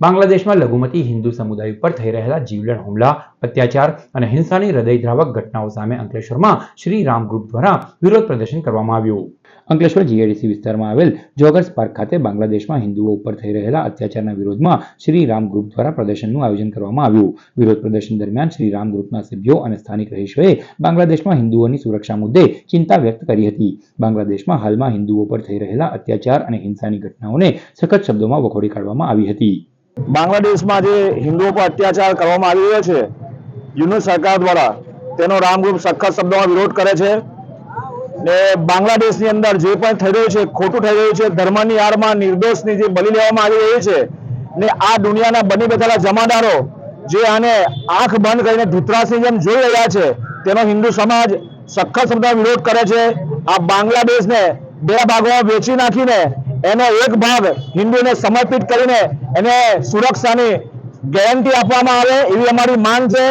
બાંગ્લાદેશમાં લઘુમતી હિન્દુ સમુદાય ઉપર થઈ રહેલા જીવલેણ હુમલા, અત્યાચાર અને હિંસાની હૃદયદ્રાવક ઘટનાઓ સામે અંકલેશ્વરમાં શ્રી રામ ગ્રુપ દ્વારા વિરોધ પ્રદર્શન કરવામાં આવ્યું. અંકલેશ્વર જીઆઈડીસી વિસ્તારમાં આવેલ જોગર્સ પાર્ક ખાતે બાંગ્લાદેશમાં હિન્દુઓ ઉપર થઈ રહેલા અત્યાચારના વિરોધમાં શ્રી રામ ગ્રુપ દ્વારા પ્રદર્શનનું આયોજન કરવામાં આવ્યું. વિરોધ પ્રદર્શન દરમિયાન શ્રી રામ ગ્રુપના સભ્યો અને સ્થાનિક રહીશોએ બાંગ્લાદેશમાં હિન્દુઓની સુરક્ષા મુદ્દે ચિંતા વ્યક્ત કરી હતી. બાંગ્લાદેશમાં હાલમાં હિન્દુઓ પર થઈ રહેલા અત્યાચાર અને હિંસાની ઘટનાઓને સખત શબ્દોમાં વખોડી કાઢવામાં આવી હતી. બાંગ્લાદેશમાં જે હિન્દુઓ પર અત્યાચાર કરવામાં આવી રહ્યો છે યુનિટ સરકાર દ્વારા તેનો રામગ્રુપ સખત શબ્દોમાં વિરોધ કરે છે ને બાંગ્લાદેશની અંદર જે પણ થઈ રહ્યું છે, ખોટું થઈ રહ્યું છે, ધર્મની આડમાં નિર્દોષની જે બલી લેવામાં આવી રહી છે ને આ દુનિયાના બની બેઠેલા જમાદારો જે આને આંખ બંધ કરીને ધૂતરાસની જેમ જોઈ રહ્યા છે, તેનો હિન્દુ સમાજ સખત શબ્દોમાં વિરોધ કરે છે. આ બાંગ્લાદેશને બે ભાગોમાં વેચી નાખીને એનો એક ભાગ હિન્દુને સમર્પિત કરીને એને સુરક્ષાની ગેરંટી આપવામાં આવે એવી અમારી માંગ છે.